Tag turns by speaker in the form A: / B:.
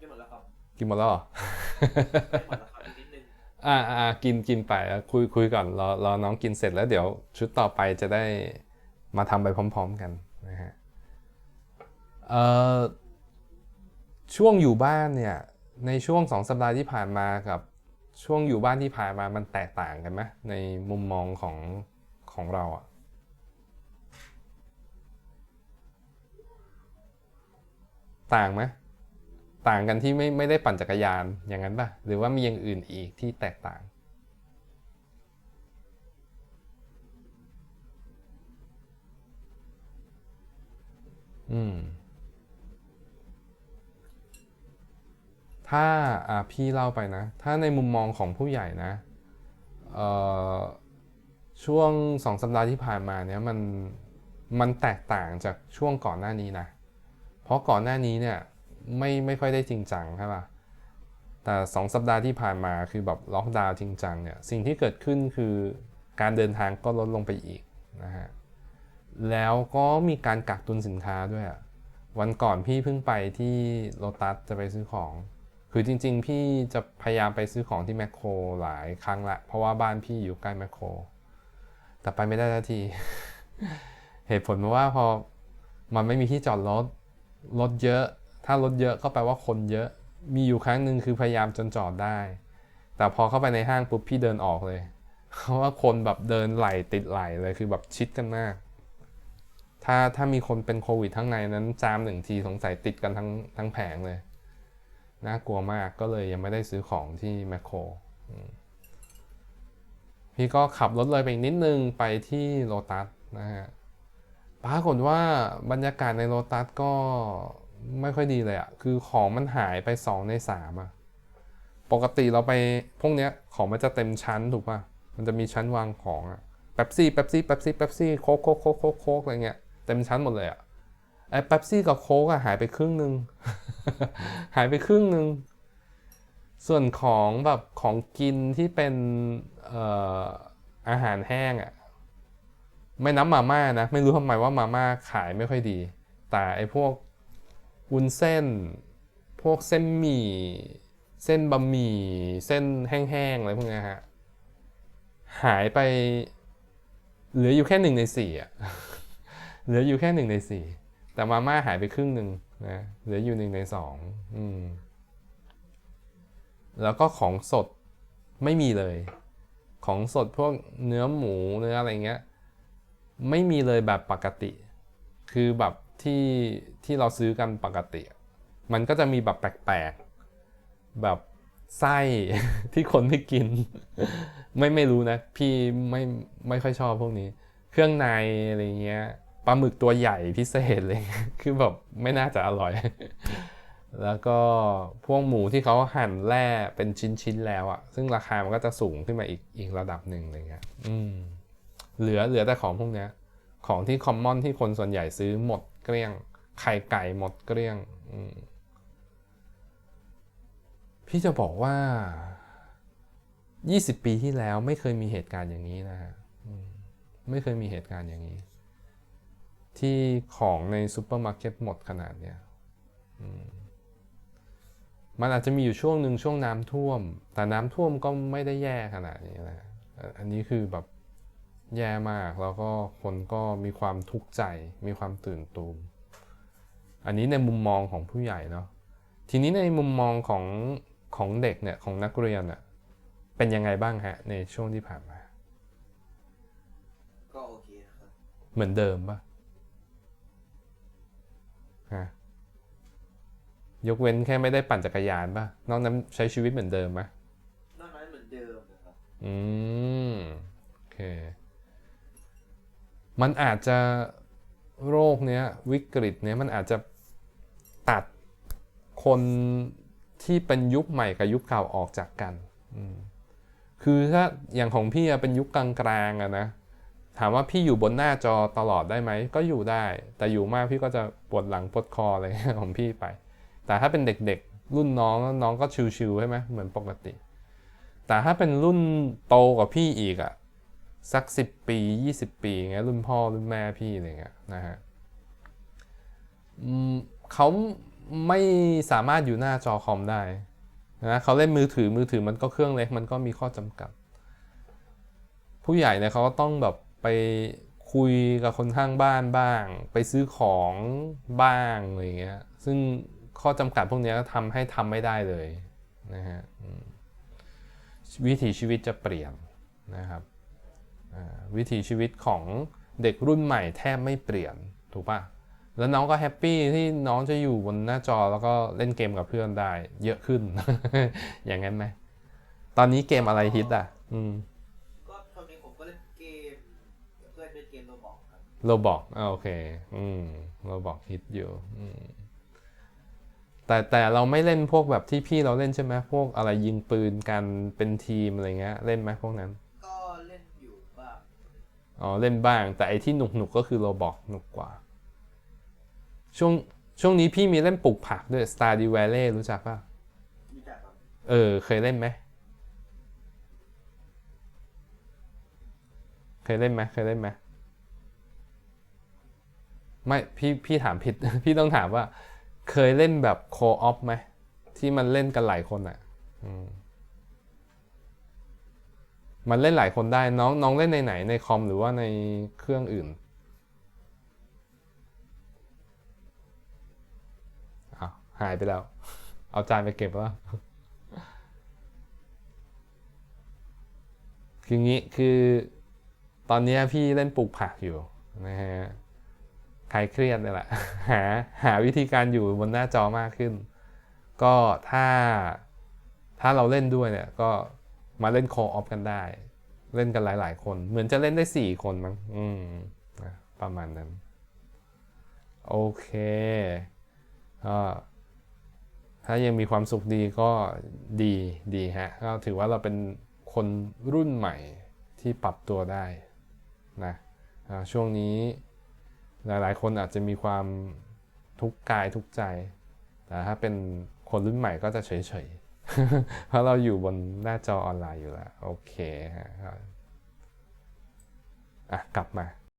A: กินหมดแล้วครับ
B: กินหมดแล้วเหรอ
A: ไม่หมดแล้วครับอีกนิดนึง
B: อ่าอ่ากินกินไปแล้วคุยคุยก่อนรอรอน้องกินเสร็จแล้วเดี๋ยวชุดต่อไปจะได้มาทำไปพร้อม ๆกันนะฮะเอ่อช่วงอยู่บ้านเนี่ยในช่วงสองสัปดาห์ที่ผ่านมากับช่วงอยู่บ้านที่ผ่านมามันแตกต่างกันไหมในมุมมองของของเราอะต่างไหม ต่างกันที่ไม่ไม่ได้ปั่นจักรยานอย่างนั้นป่ะ หรือว่ามีอย่างอื่นอีกที่แตกต่าง อืม ถ้าอ่าพี่เล่าไปนะ ถ้าในมุมมองของผู้ใหญ่นะเอ่อช่วงสองสัปดาห์ที่ผ่านมาเนี่ยมันมันแตกต่างจากช่วงก่อนหน้านี้นะ เพราะก่อนหน้านี้เนี่ย ไม่ไม่ค่อยได้จริงจังใช่ป่ะแต่สองสัปดาห์ที่ผ่านมาคือแบบล็อกดาวน์จริงจังเนี่ยสิ่งที่เกิดขึ้นคือการเดินทางก็ลดลงไปอีกนะฮะแล้วก็มีการกักตุนสินค้าด้วยอะวันก่อนพี่เพิ่งไปที่โลตัสจะไปซื้อของ คือจริง ๆ พี่จะพยายามไปซื้อของที่แมคโครหลายครั้งละ เพราะว่าบ้านพี่อยู่ใกล้แมคโครแต่ไปไม่ได้ทันที เหตุผลเพราะว่าพอมันไม่มีที่จอดรถรถเยอะ ถ้ารถเยอะก็แปลว่าคนเยอะ มีอยู่ครั้งหนึ่งคือพยายามจนจอดได้ แต่พอเข้าไปในห้างปุ๊บพี่เดินออกเลย เพราะว่าคนแบบเดินไหลติดไหลเลยคือแบบชิดกันมาก ถ้าถ้ามีคนเป็นโควิดทั้งในนั้นจามหนึ่งทีสงสัยติดกันทั้งทั้งแผงเลย น่ากลัวมากก็เลยยังไม่ได้ซื้อของที่แมคโครพี่ก็ขับรถเลยไปอีกนิดนึงไปที่โลตัสนะฮะปรากฏว่าบรรยากาศในโลตัสก็ ไม่ค่อยดีเลยอะคือของมันหายไป 2 ใน3อะปกติเราไปพวกเนี้ยของมันจะเต็มชั้นถูกป่ะ มันจะมีชั้นวางของอะเป๊ปซี่เป๊ปซี่เป๊ปซี่เป๊ปซี่โค้กโค้กโค้กโค้กโคกอะไรเงี้ยเต็มชั้นหมดเลยอะไอ้เป๊ปซี่กับโค้กอะหายไปครึ่งหนึ่งหายไปครึ่งหนึ่งส่วนของแบบของกินที่เป็นเอ่ออาหารแห้งอะไม่นับมาม่านะ ไม่รู้ทำไมว่ามาม่าขายไม่ค่อยดี แต่ไอ้พวก วุ้นเส้น พวกเส้นหมี่ เส้นบะหมี่ เส้นแห้งๆ อะไรพวกนี้ฮะ หายไป เหลืออยู่แค่หนึ่งในสี่อะเหลืออยู่แค่หนึ่งในสี่ แต่มาม่าหายไปครึ่งหนึ่งนะ เหลืออยู่หนึ่งในสอง อืม แล้วก็ของสดไม่มีเลย ของสดพวกเนื้อหมูเนื้ออะไรเงี้ย ไม่มีเลยแบบปกติ คือแบบ ที่ที่เราซื้อกันปกติ มันก็จะมีแบบแปลกๆ แบบไส้ที่คนไม่กิน ไม่ไม่รู้นะ พี่ไม่ไม่ค่อยชอบพวกนี้ เครื่องในอะไรเงี้ยปลาหมึกตัวใหญ่พิเศษเลย คือแบบไม่น่าจะอร่อย แล้วก็พวกหมูที่เขาหั่นแล่เป็นชิ้นๆแล้วอะซึ่งราคามันก็จะสูงขึ้นมาอีกอีกระดับหนึ่งอะไรเงี้ย อืม เหลือเหลือแต่ของพวกเนี้ย ของที่คอมมอนที่คนส่วนใหญ่ซื้อหมด กลี้ยง ไข่ไก่หมดเกลี้ยงอืมพี่จะบอกว่า 20 ปีที่แล้วไม่เคยมีเหตุการณ์อย่างนี้นะฮะไม่เคยมีเหตุการณ์อย่างนี้ ที่ของในซูเปอร์มาร์เก็ตหมดขนาดเนี้ยมันอาจจะมีอยู่ช่วงหนึ่งช่วงน้ำท่วม แต่น้ำท่วมก็ไม่ได้แย่ขนาดนี้นะอันนี้คือแบบ แย่มาก แล้วก็คนก็มีความทุกข์ใจ มีความตื่นตูม อันนี้ในมุมมองของผู้ใหญ่เนาะ ทีนี้ในมุมมองของของเด็กเนี่ยของนักเรียนเนี่ยเป็นยังไงบ้างฮะในช่วงที่ผ่านมา
A: ก็โอเคนะครับ
B: เหมือนเดิมปะฮะยกเว้นแค่ไม่ได้ปั่นจักรยานปะนอกนั้นใช้ชีวิตเหมือนเดิมไหม
A: นอกนั้นเหมือนเดิมนะครับ
B: อืม โอเค มันอาจจะโรคเนี้ยวิกฤตเนี้ยมันอาจจะตัดคนที่เป็นยุคใหม่กับยุคเก่าออกจากกัน คือถ้าอย่างของพี่เป็นยุคกลางๆอะนะ ถามว่าพี่อยู่บนหน้าจอตลอดได้ไหม ก็อยู่ได้ แต่อยู่มากพี่ก็จะปวดหลังปวดคออะไรของพี่ไป แต่ถ้าเป็นเด็กๆ รุ่นน้องน้องก็ชิวๆใช่ไหมเหมือนปกติ แต่ถ้าเป็นรุ่นโตกว่าพี่อีกอะ สัก 10 ปี 20 ปีเงี้ยรุ่นพ่อรุ่นแม่พี่อะไรเงี้ยนะฮะเขาไม่สามารถอยู่หน้าจอคอมได้นะเขาเล่นมือถือมือถือมันก็เครื่องเล็กมันก็มีข้อจำกัด ผู้ใหญ่เนี่ยเขาก็ต้องแบบไปคุยกับคนข้างบ้านบ้าง ไปซื้อของบ้างอะไรเงี้ยซึ่งข้อจำกัดพวกนี้ยทำให้ทำไม่ได้เลยนะฮะวิถีชีวิตจะเปลี่ยนนะครับ วิถีชีวิตของเด็กรุ่นใหม่แทบไม่เปลี่ยนถูกปะแล้วน้องก็แฮปปี้ที่น้องจะอยู่บนหน้าจอแล้วก็เล่นเกมกับเพื่อนได้เยอะขึ้น อย่างนั้นไหมตอนนี้เกมอะไรฮิตอะ อืม
A: ก็ตอนนี้ผมก็เล่นเกมเพื่อนเล่นเกมโรบอกครับ
B: โรบอกอ่าโอเค อืมโรบอกฮิตอยู่อืมแต่แต่เราไม่เล่นพวกแบบที่พี่เราเล่นใช่ไหมพวกอะไรยิงปืนกันเป็นทีมอะไรเงี้ย เล่นไหมพวกนั้น
A: อ๋
B: อเล่นบ้าง แต่ไอที่หนุกหนุกๆก็คือโรบอกหนุกกว่า ช่วงช่วงนี้พี่มีเล่นปลูกผักด้วย Stardew Valley รู้จักป่ะ
A: รู้จักครับ
B: เออ เคยเล่นไหม เคยเล่นไหมเคยเล่นไหมไม่พี่พี่ถามผิด พี่ต้องถามว่า เคยเล่นแบบโคออฟไหมที่มันเล่นกันหลายคนอะ อืม มันเล่นหลายคนได้น้องน้องเล่นในไหนในคอมหรือว่าในเครื่องอื่นอ้าวหายไปแล้ว เอาจานไปเก็บแล้วคืองี้คือตอนนี้พี่เล่นปลูกผักอยู่นะฮะคลายเครียดนี่แหละหาหาวิธีการอยู่บนหน้าจอมากขึ้น ก็ถ้าถ้าเราเล่นด้วยเนี่ยก็ มาเล่นโคออฟกันได้ เล่นกันหลาย ๆ คน เหมือนจะเล่นได้ 4 คนมั้งอืมนะประมาณนั้น โอเคก็ถ้ายังมีความสุขดีก็ดีดีฮะก็ถือว่าเราเป็นคนรุ่นใหม่ที่ปรับตัวได้นะช่วงนี้หลายๆ คนอาจจะมีความทุกข์กายทุกข์ใจแต่ถ้าเป็นคนรุ่นใหม่ก็จะเฉยๆ เพราะเราอยู่บนหน้าจอออนไลน์อยู่แล้ว โอเคฮะอะ กลับมา